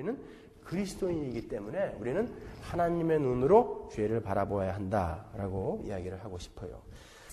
우리는 그리스도인이기 때문에 우리는 하나님의 눈으로 죄를 바라보아야 한다라고 이야기를 하고 싶어요.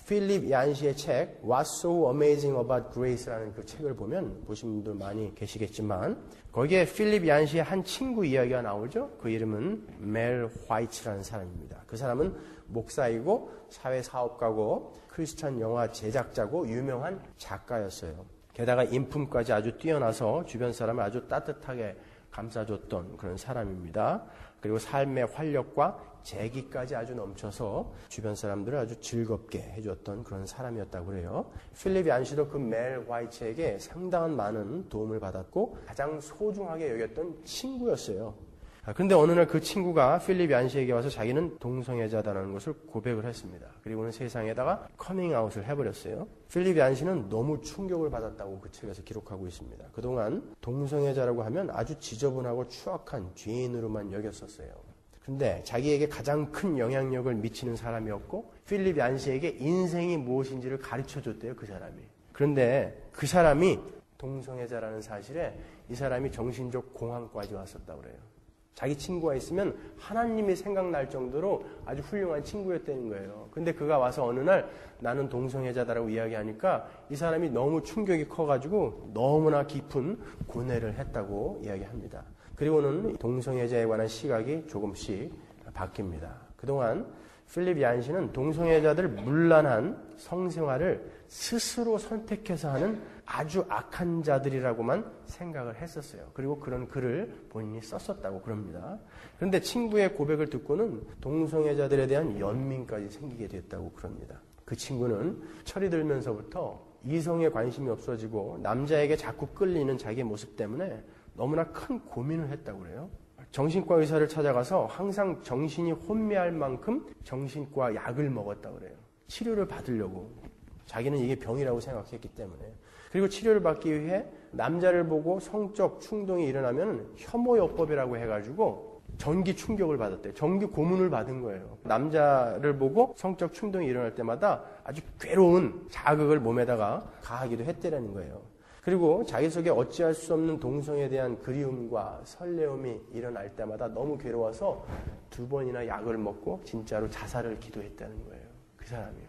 필립 얀시의 책 What's So Amazing About Grace라는 그 책을 보면 보신 분들 많이 계시겠지만 거기에 필립 얀시의 한 친구 이야기가 나오죠. 그 이름은 멜 화이츠라는 사람입니다. 그 사람은 목사이고 사회 사업가고 크리스천 영화 제작자고 유명한 작가였어요. 게다가 인품까지 아주 뛰어나서 주변 사람을 아주 따뜻하게 감싸줬던 그런 사람입니다. 그리고 삶의 활력과 재기까지 아주 넘쳐서 주변 사람들을 아주 즐겁게 해줬던 그런 사람이었다고 그래요. 필립 안시도 그 멜 화이츠에게 상당한 많은 도움을 받았고 가장 소중하게 여겼던 친구였어요. 아, 그런데 어느 날 그 친구가 필립 얀시에게 와서 자기는 동성애자다라는 것을 고백을 했습니다. 그리고는 세상에다가 커밍아웃을 해버렸어요. 필립 얀시는 너무 충격을 받았다고 그 책에서 기록하고 있습니다. 그동안 동성애자라고 하면 아주 지저분하고 추악한 죄인으로만 여겼었어요. 근데 자기에게 가장 큰 영향력을 미치는 사람이었고 필립 얀시에게 인생이 무엇인지를 가르쳐 줬대요, 그 사람이. 그런데 그 사람이 동성애자라는 사실에 이 사람이 정신적 공황까지 왔었다고 그래요. 자기 친구가 있으면 하나님이 생각날 정도로 아주 훌륭한 친구였다는 거예요. 근데 그가 와서 어느 날 나는 동성애자다라고 이야기하니까 이 사람이 너무 충격이 커가지고 너무나 깊은 고뇌를 했다고 이야기합니다. 그리고는 동성애자에 관한 시각이 조금씩 바뀝니다. 그동안 필립 얀시는 동성애자들 물란한 성생활을 스스로 선택해서 하는 아주 악한 자들이라고만 생각을 했었어요. 그리고 그런 글을 본인이 썼었다고 그럽니다. 그런데 친구의 고백을 듣고는 동성애자들에 대한 연민까지 생기게 됐다고 그럽니다. 그 친구는 철이 들면서부터 이성에 관심이 없어지고 남자에게 자꾸 끌리는 자기의 모습 때문에 너무나 큰 고민을 했다고 그래요. 정신과 의사를 찾아가서 항상 정신이 혼미할 만큼 정신과 약을 먹었다고 그래요. 치료를 받으려고. 자기는 이게 병이라고 생각했기 때문에. 그리고 치료를 받기 위해 남자를 보고 성적 충동이 일어나면 혐오요법이라고 해가지고 전기 충격을 받았대요. 전기 고문을 받은 거예요. 남자를 보고 성적 충동이 일어날 때마다 아주 괴로운 자극을 몸에다가 가하기도 했대라는 거예요. 그리고 자기 속에 어찌할 수 없는 동성에 대한 그리움과 설레움이 일어날 때마다 너무 괴로워서 두 번이나 약을 먹고 진짜로 자살을 기도했다는 거예요. 그 사람이요.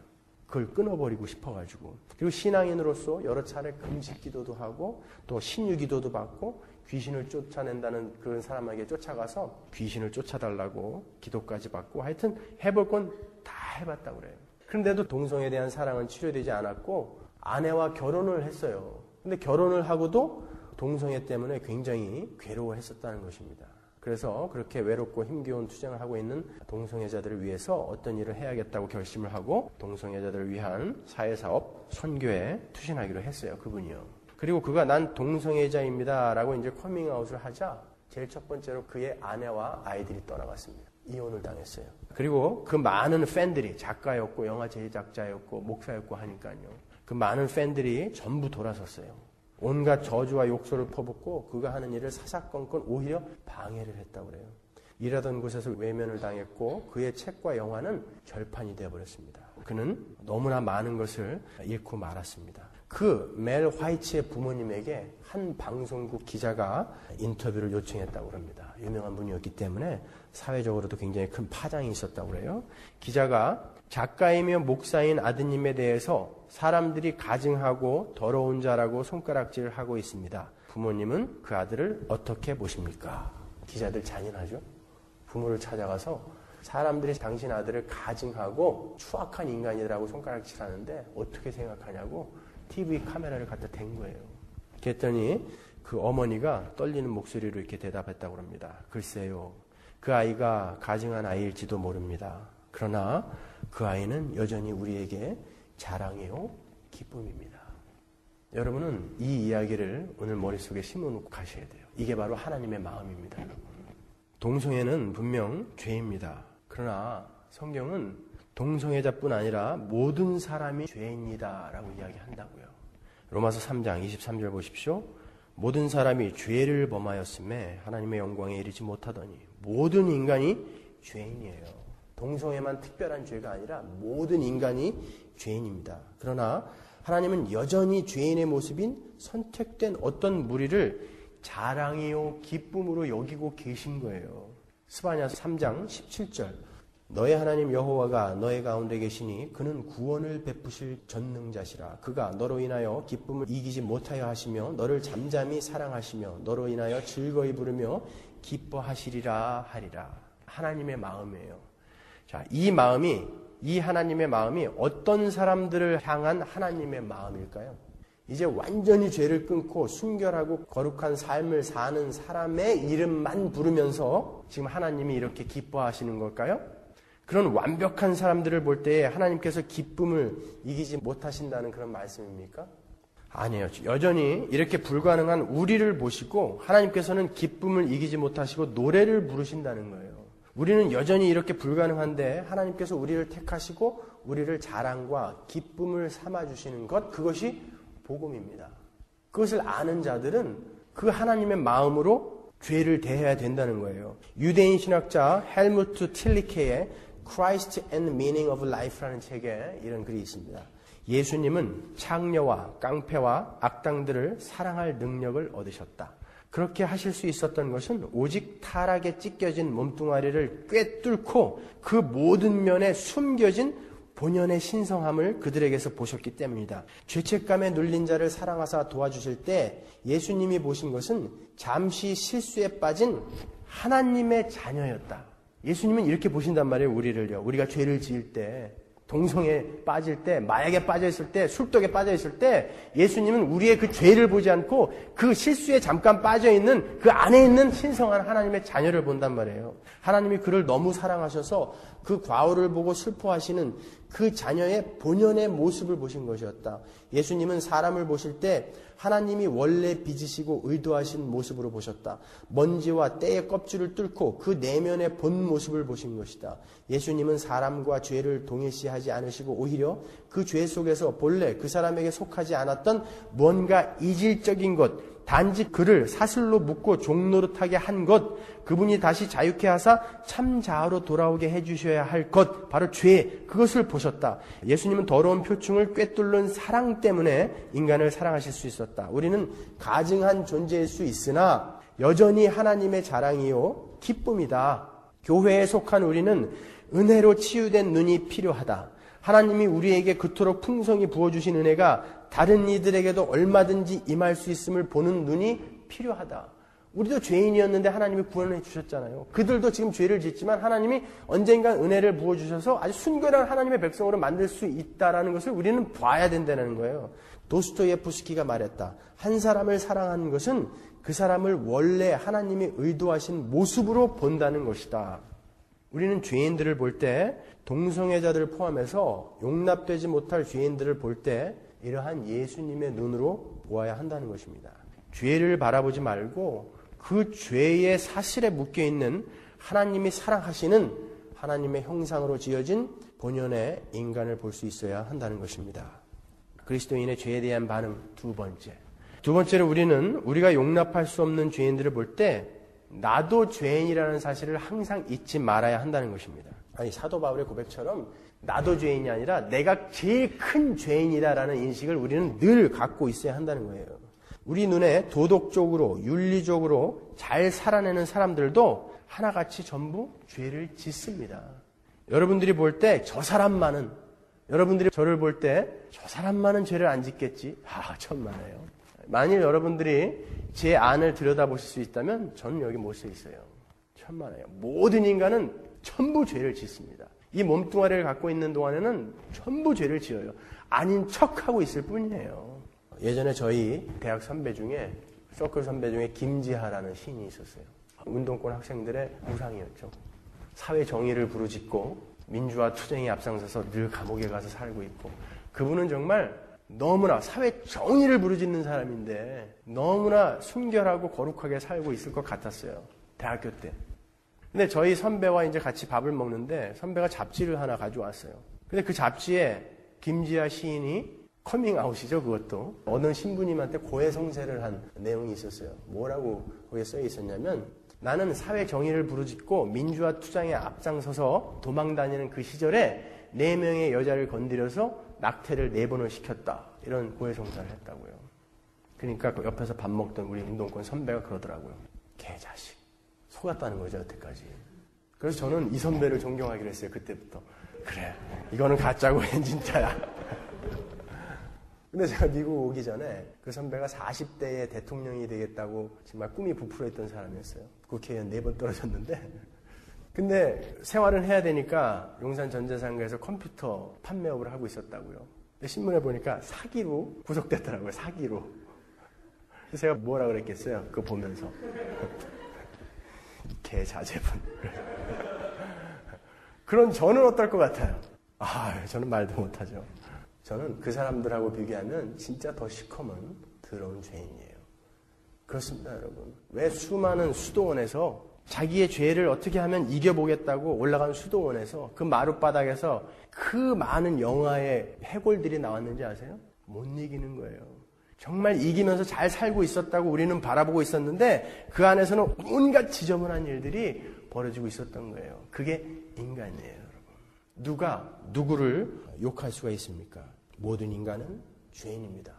그걸 끊어버리고 싶어가지고. 그리고 신앙인으로서 여러 차례 금식 기도도 하고 또 신유 기도도 받고 귀신을 쫓아낸다는 그런 사람에게 쫓아가서 귀신을 쫓아달라고 기도까지 받고 하여튼 해볼 건 다 해봤다고 그래요. 그런데도 동성에 대한 사랑은 치료되지 않았고 아내와 결혼을 했어요. 근데 결혼을 하고도 동성애 때문에 굉장히 괴로워했었다는 것입니다. 그래서 그렇게 외롭고 힘겨운 투쟁을 하고 있는 동성애자들을 위해서 어떤 일을 해야겠다고 결심을 하고 동성애자들을 위한 사회사업 선교에 투신하기로 했어요. 그분이요. 그리고 그가 난 동성애자입니다. 라고 이제 커밍아웃을 하자 제일 첫 번째로 그의 아내와 아이들이 떠나갔습니다. 이혼을 당했어요. 그리고 그 많은 팬들이 작가였고 영화 제작자였고 목사였고 하니까요. 그 많은 팬들이 전부 돌아섰어요. 온갖 저주와 욕설을 퍼붓고 그가 하는 일을 사사건건 오히려 방해를 했다고 그래요. 일하던 곳에서 외면을 당했고 그의 책과 영화는 절판이 되어버렸습니다. 그는 너무나 많은 것을 잃고 말았습니다. 그 멜 화이츠의 부모님에게 한 방송국 기자가 인터뷰를 요청했다고 합니다. 유명한 분이었기 때문에 사회적으로도 굉장히 큰 파장이 있었다고 그래요. 기자가 작가이며 목사인 아드님에 대해서 사람들이 가증하고 더러운 자라고 손가락질을 하고 있습니다. 부모님은 그 아들을 어떻게 보십니까? 기자들 잔인하죠? 부모를 찾아가서 사람들이 당신 아들을 가증하고 추악한 인간이라고 손가락질 하는데 어떻게 생각하냐고 TV 카메라를 갖다 댄 거예요. 그랬더니 그 어머니가 떨리는 목소리로 이렇게 대답했다고 합니다. 글쎄요. 그 아이가 가증한 아이일지도 모릅니다. 그러나 그 아이는 여전히 우리에게 자랑이요, 기쁨입니다. 여러분은 이 이야기를 오늘 머릿속에 심어놓고 가셔야 돼요. 이게 바로 하나님의 마음입니다. 동성애는 분명 죄입니다. 그러나 성경은 동성애자뿐 아니라 모든 사람이 죄입니다. 라고 이야기한다고요. 로마서 3장 23절 보십시오. 모든 사람이 죄를 범하였음에 하나님의 영광에 이르지 못하더니 모든 인간이 죄인이에요. 동성애만 특별한 죄가 아니라 모든 인간이 죄인입니다. 그러나 하나님은 여전히 죄인의 모습인 선택된 어떤 무리를 자랑이요 기쁨으로 여기고 계신 거예요. 스바냐 3장 17절 너의 하나님 여호와가 너의 가운데 계시니 그는 구원을 베푸실 전능자시라 그가 너로 인하여 기쁨을 이기지 못하여 하시며 너를 잠잠히 사랑하시며 너로 인하여 즐거이 부르며 기뻐하시리라 하리라 하나님의 마음이에요. 자, 이 마음이 이 하나님의 마음이 어떤 사람들을 향한 하나님의 마음일까요? 이제 완전히 죄를 끊고 순결하고 거룩한 삶을 사는 사람의 이름만 부르면서 지금 하나님이 이렇게 기뻐하시는 걸까요? 그런 완벽한 사람들을 볼 때에 하나님께서 기쁨을 이기지 못하신다는 그런 말씀입니까? 아니에요. 여전히 이렇게 불가능한 우리를 보시고 하나님께서는 기쁨을 이기지 못하시고 노래를 부르신다는 거예요. 우리는 여전히 이렇게 불가능한데 하나님께서 우리를 택하시고 우리를 자랑과 기쁨을 삼아 주시는 것 그것이 복음입니다. 그것을 아는 자들은 그 하나님의 마음으로 죄를 대해야 된다는 거예요. 유대인 신학자 헬무트 틸리케의 Christ and Meaning of Life라는 책에 이런 글이 있습니다. 예수님은 창녀와 깡패와 악당들을 사랑할 능력을 얻으셨다. 그렇게 하실 수 있었던 것은 오직 타락에 찢겨진 몸뚱아리를 꿰뚫고 그 모든 면에 숨겨진 본연의 신성함을 그들에게서 보셨기 때문이다. 죄책감에 눌린 자를 사랑하사 도와주실 때 예수님이 보신 것은 잠시 실수에 빠진 하나님의 자녀였다. 예수님은 이렇게 보신단 말이에요, 우리를요. 우리가 죄를 지을 때, 동성에 빠질 때, 마약에 빠져 있을 때, 술독에 빠져 있을 때, 예수님은 우리의 그 죄를 보지 않고 그 실수에 잠깐 빠져 있는 그 안에 있는 신성한 하나님의 자녀를 본단 말이에요. 하나님이 그를 너무 사랑하셔서 그 과오를 보고 슬퍼하시는 그 자녀의 본연의 모습을 보신 것이었다. 예수님은 사람을 보실 때 하나님이 원래 빚으시고 의도하신 모습으로 보셨다. 먼지와 때의 껍질을 뚫고 그 내면의 본 모습을 보신 것이다. 예수님은 사람과 죄를 동일시하지 않으시고 오히려 그 죄 속에서 본래 그 사람에게 속하지 않았던 뭔가 이질적인 것, 단지 그를 사슬로 묶고 종노릇하게 한 것, 그분이 다시 자유케 하사 참 자아로 돌아오게 해주셔야 할 것, 바로 죄, 그것을 보셨다. 예수님은 더러운 표충을 꿰뚫는 사랑 때문에 인간을 사랑하실 수 있었다. 우리는 가증한 존재일 수 있으나 여전히 하나님의 자랑이요, 기쁨이다. 교회에 속한 우리는 은혜로 치유된 눈이 필요하다. 하나님이 우리에게 그토록 풍성히 부어주신 은혜가 다른 이들에게도 얼마든지 임할 수 있음을 보는 눈이 필요하다. 우리도 죄인이었는데 하나님이 구원해 주셨잖아요. 그들도 지금 죄를 짓지만 하나님이 언젠가 은혜를 부어 주셔서 아주 순결한 하나님의 백성으로 만들 수 있다라는 것을 우리는 봐야 된다는 거예요. 도스토예프스키가 말했다. 한 사람을 사랑하는 것은 그 사람을 원래 하나님이 의도하신 모습으로 본다는 것이다. 우리는 죄인들을 볼 때 동성애자들을 포함해서 용납되지 못할 죄인들을 볼때 이러한 예수님의 눈으로 보아야 한다는 것입니다. 죄를 바라보지 말고 그 죄의 사실에 묶여 있는 하나님이 사랑하시는 하나님의 형상으로 지어진 본연의 인간을 볼 수 있어야 한다는 것입니다. 그리스도인의 죄에 대한 반응 두 번째. 두 번째로 우리는 우리가 용납할 수 없는 죄인들을 볼 때 나도 죄인이라는 사실을 항상 잊지 말아야 한다는 것입니다. 아니 사도 바울의 고백처럼 나도 죄인이 아니라 내가 제일 큰 죄인이다라는 인식을 우리는 늘 갖고 있어야 한다는 거예요. 우리 눈에 도덕적으로, 윤리적으로 잘 살아내는 사람들도 하나같이 전부 죄를 짓습니다. 여러분들이 볼 때 저 사람만은, 여러분들이 저를 볼 때 저 사람만은 죄를 안 짓겠지? 아, 천만에요. 만일 여러분들이 제 안을 들여다보실 수 있다면 저는 여기 못 서 있어요. 천만에요. 모든 인간은 전부 죄를 짓습니다. 이 몸뚱아리를 갖고 있는 동안에는 전부 죄를 지어요. 아닌 척하고 있을 뿐이에요. 예전에 저희 대학 선배 중에 서클 선배 중에 김지하라는 시인이 있었어요. 운동권 학생들의 우상이었죠. 사회 정의를 부르짖고 민주화 투쟁에 앞장서서 늘 감옥에 가서 살고 있고 그분은 정말 너무나 사회 정의를 부르짖는 사람인데 너무나 순결하고 거룩하게 살고 있을 것 같았어요. 대학교 때. 근데 저희 선배와 이제 같이 밥을 먹는데 선배가 잡지를 하나 가져왔어요. 근데 그 잡지에 김지아 시인이 커밍아웃이죠, 그것도. 어느 신부님한테 고해성세를 한 내용이 있었어요. 뭐라고 거기에 써 있었냐면 나는 사회 정의를 부르짖고 민주화 투쟁에 앞장서서 도망다니는 그 시절에 네 명의 여자를 건드려서 낙태를 네 번을 시켰다. 이런 고해성사를 했다고요. 그러니까 그 옆에서 밥 먹던 우리 운동권 선배가 그러더라고요. 개자식. 속았다는 거죠, 여태까지. 그래서 저는 이 선배를 존경하기로 했어요, 그때부터. 그래, 이거는 가짜고 얜 진짜야. 근데 제가 미국 오기 전에 그 선배가 40대에 대통령이 되겠다고 정말 꿈이 부풀어 있던 사람이었어요. 국회의원 네 번 떨어졌는데. 근데 생활은 해야 되니까 용산 전자상가에서 컴퓨터 판매업을 하고 있었다고요. 근데 신문에 보니까 사기로 구속됐더라고요, 사기로. 그래서 제가 뭐라 그랬겠어요? 그거 보면서. 개 자제분. 그런 저는 어떨 것 같아요? 아, 저는 말도 못하죠. 저는 그 사람들하고 비교하면 진짜 더 시커먼 더러운 죄인이에요. 그렇습니다, 여러분. 왜 수많은 수도원에서 자기의 죄를 어떻게 하면 이겨보겠다고 올라간 수도원에서 그 마룻바닥에서 그 많은 영화의 해골들이 나왔는지 아세요? 못 이기는 거예요. 정말 이기면서 잘 살고 있었다고 우리는 바라보고 있었는데 그 안에서는 온갖 지저분한 일들이 벌어지고 있었던 거예요. 그게 인간이에요, 여러분. 누가 누구를 욕할 수가 있습니까? 모든 인간은 죄인입니다.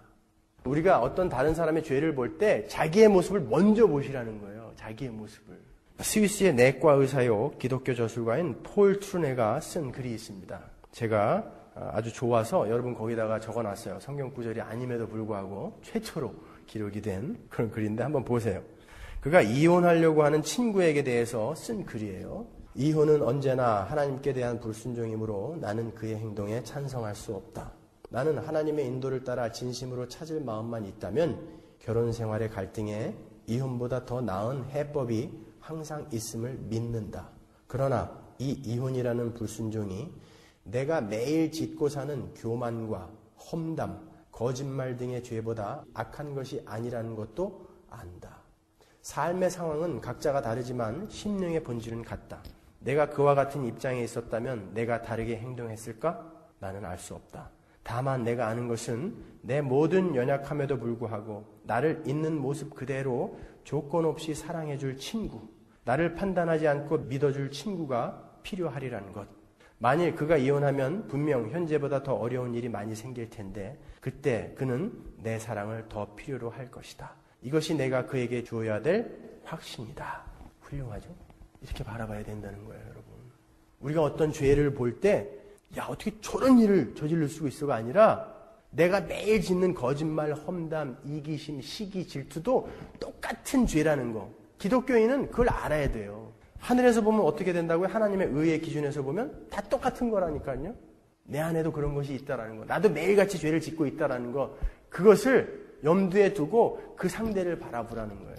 우리가 어떤 다른 사람의 죄를 볼 때 자기의 모습을 먼저 보시라는 거예요. 자기의 모습을. 스위스의 내과 의사요 기독교 저술가인 폴 트루네가 쓴 글이 있습니다. 제가 아주 좋아서 여러분 거기다가 적어놨어요. 성경 구절이 아님에도 불구하고 최초로 기록이 된 그런 글인데 한번 보세요. 그가 이혼하려고 하는 친구에게 대해서 쓴 글이에요. 이혼은 언제나 하나님께 대한 불순종이므로 나는 그의 행동에 찬성할 수 없다. 나는 하나님의 인도를 따라 진심으로 찾을 마음만 있다면 결혼 생활의 갈등에 이혼보다 더 나은 해법이 항상 있음을 믿는다. 그러나 이 이혼이라는 불순종이 내가 매일 짓고 사는 교만과 험담, 거짓말 등의 죄보다 악한 것이 아니라는 것도 안다. 삶의 상황은 각자가 다르지만 심령의 본질은 같다. 내가 그와 같은 입장에 있었다면 내가 다르게 행동했을까? 나는 알 수 없다. 다만 내가 아는 것은 내 모든 연약함에도 불구하고 나를 있는 모습 그대로 조건 없이 사랑해줄 친구, 나를 판단하지 않고 믿어줄 친구가 필요하리라는 것. 만일 그가 이혼하면 분명 현재보다 더 어려운 일이 많이 생길 텐데 그때 그는 내 사랑을 더 필요로 할 것이다. 이것이 내가 그에게 주어야 될 확신이다. 훌륭하죠? 이렇게 바라봐야 된다는 거예요, 여러분. 우리가 어떤 죄를 볼 때, 야, 어떻게 저런 일을 저지를 수 있어가 아니라, 내가 매일 짓는 거짓말, 험담, 이기심, 시기, 질투도 똑같은 죄라는 거. 기독교인은 그걸 알아야 돼요. 하늘에서 보면 어떻게 된다고요? 하나님의 의의 기준에서 보면 다 똑같은 거라니까요. 내 안에도 그런 것이 있다라는 거. 나도 매일같이 죄를 짓고 있다라는 거. 그것을 염두에 두고 그 상대를 바라보라는 거예요.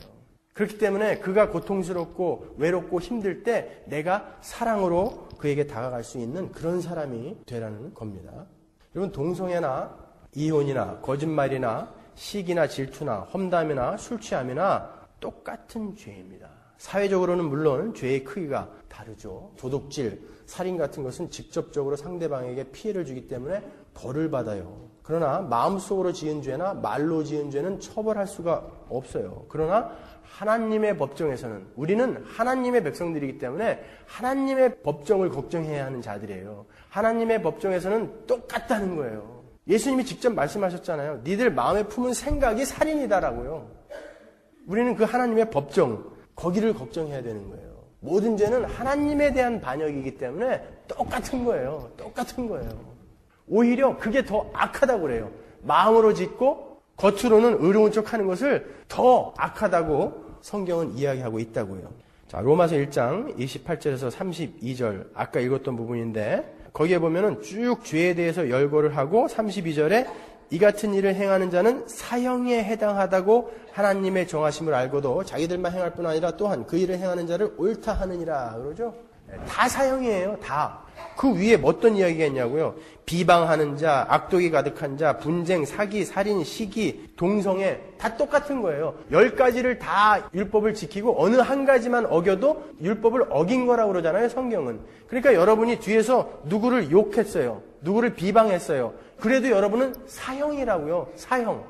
그렇기 때문에 그가 고통스럽고 외롭고 힘들 때 내가 사랑으로 그에게 다가갈 수 있는 그런 사람이 되라는 겁니다. 여러분 동성애나 이혼이나 거짓말이나 시기나 질투나 험담이나 술 취함이나 똑같은 죄입니다. 사회적으로는 물론 죄의 크기가 다르죠. 도둑질, 살인 같은 것은 직접적으로 상대방에게 피해를 주기 때문에 벌을 받아요. 그러나 마음속으로 지은 죄나 말로 지은 죄는 처벌할 수가 없어요. 그러나 하나님의 법정에서는 우리는 하나님의 백성들이기 때문에 하나님의 법정을 걱정해야 하는 자들이에요. 하나님의 법정에서는 똑같다는 거예요. 예수님이 직접 말씀하셨잖아요. 니들 마음에 품은 생각이 살인이다라고요. 우리는 그 하나님의 법정, 거기를 걱정해야 되는 거예요. 모든 죄는 하나님에 대한 반역이기 때문에 똑같은 거예요. 똑같은 거예요. 오히려 그게 더 악하다고 그래요. 마음으로 짓고 겉으로는 의로운 척 하는 것을 더 악하다고 성경은 이야기하고 있다고요. 자, 로마서 1장 28절에서 32절 아까 읽었던 부분인데 거기에 보면은 쭉 죄에 대해서 열거를 하고 32절에 이 같은 일을 행하는 자는 사형에 해당하다고 하나님의 정하심을 알고도 자기들만 행할 뿐 아니라 또한 그 일을 행하는 자를 옳다 하느니라 그러죠. 네, 다 사형이에요. 다. 그 위에 어떤 이야기가 있냐고요. 비방하는 자, 악독이 가득한 자, 분쟁, 사기, 살인, 시기, 동성애 다 똑같은 거예요. 열 가지를 다 율법을 지키고 어느 한 가지만 어겨도 율법을 어긴 거라고 그러잖아요. 성경은. 그러니까 여러분이 뒤에서 누구를 욕했어요. 누구를 비방했어요. 그래도 여러분은 사형이라고요. 사형.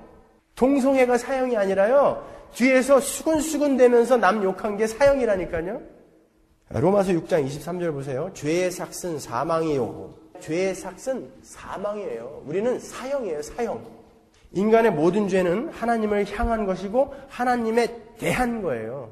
동성애가 사형이 아니라요. 뒤에서 수근수근 대면서 남 욕한 게 사형이라니까요. 로마서 6장 23절 보세요. 죄의 삭은 사망이요. 죄의 삭은 사망이에요. 우리는 사형이에요. 사형. 인간의 모든 죄는 하나님을 향한 것이고 하나님에 대한 거예요.